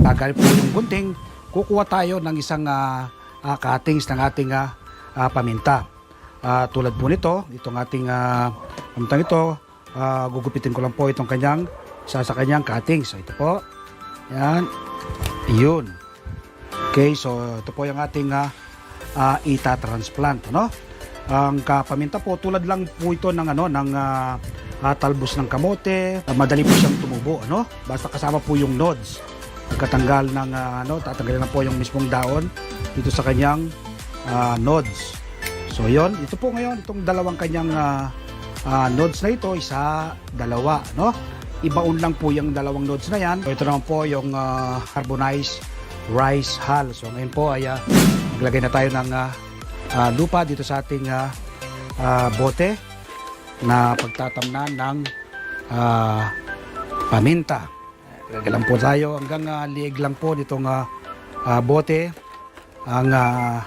Tagal po yung gunting, kukuha tayo ng isang ah, ah, cuttings ng ating ah, ah, paminta. Ah, tulad po nito, itong ating uh, pamintang ito, ah, gugupitin ko lang po itong kanyang, isa sa kanyang cuttings. So ito po, yan, yun. Okay, so ito po yung ating ah, ah, ita transplant, ano? Ang kapaminta po tulad lang po ito ng ano ng ah, ah, talbos ng kamote, Ah, madali po siyang tumubo, ano? Basta kasama po yung nodes. Pagkatanggal ng ah, ano, tatanggalin na po yung mismong daon dito sa kanyang ah, nodes. So yon, ito po ngayon itong dalawang kanyang ah, ah, nodes na ito, isa, dalawa, no? Ibaon lang po yung dalawang nodes na yan. So, ito naman po yung ah, carbonized rice hull. So ngayon po ay ah, maglagay na tayo ng ah, ah, lupa dito sa ating ah, ah, bote na pagtatamnan ng ah, paminta. Lang po tayo hanggang ah, liig lang po nitong ah, ah, bote ang ah,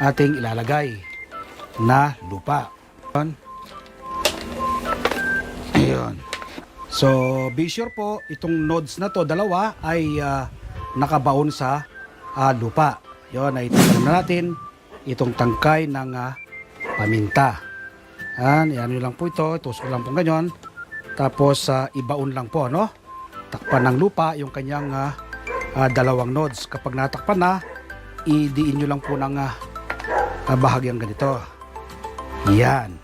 ating ilalagay na lupa. Ayun. Ayun. So, be sure po, itong nodes na to, dalawa, ay ah, nakabaon sa ah, lupa. Yun, ay tanggalin na natin itong tangkay ng ah, paminta. Yan, yan lang po ito. Tusok lang po ganyan. Tapos, ah, ibaon lang po, no? Takpan ng lupa yung kanyang ah, ah, dalawang nodes. Kapag natakpan na, idiin nyo lang po ng ah, ah, bahagyang ganito. Yan.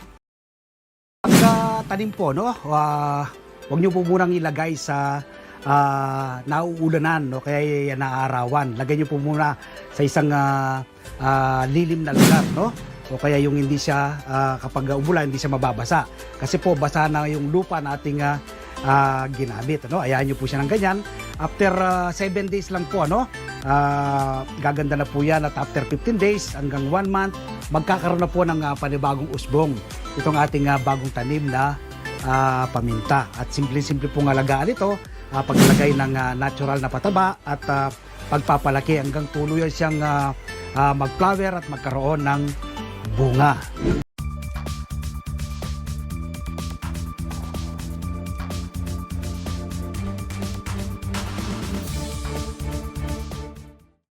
Pagka tanim po, no? Ah, huwag nyo po munang ilagay sa ah, nauulanan, no? Kaya naaarawan. Lagay nyo po muna sa isang ah, ah, lilim na lugar, no? O kaya yung hindi siya, ah, kapag umulan, hindi siya mababasa. Kasi po, basa na yung lupa na ating ah, ah, ginamit, ano? Ayahan nyo po siya ng ganyan. After 7 days lang po, ano? Ah, gaganda na po yan at after 15 days hanggang 1 month, magkakaroon na po ng ah, panibagong usbong itong ating ah, bagong tanim na ah, paminta. At simple-simple pong alagaan ito, ah, paglagay ng ah, natural na pataba at ah, pagpapalaki hanggang tuluyan siyang ah, ah, mag-flower at magkaroon ng bunga.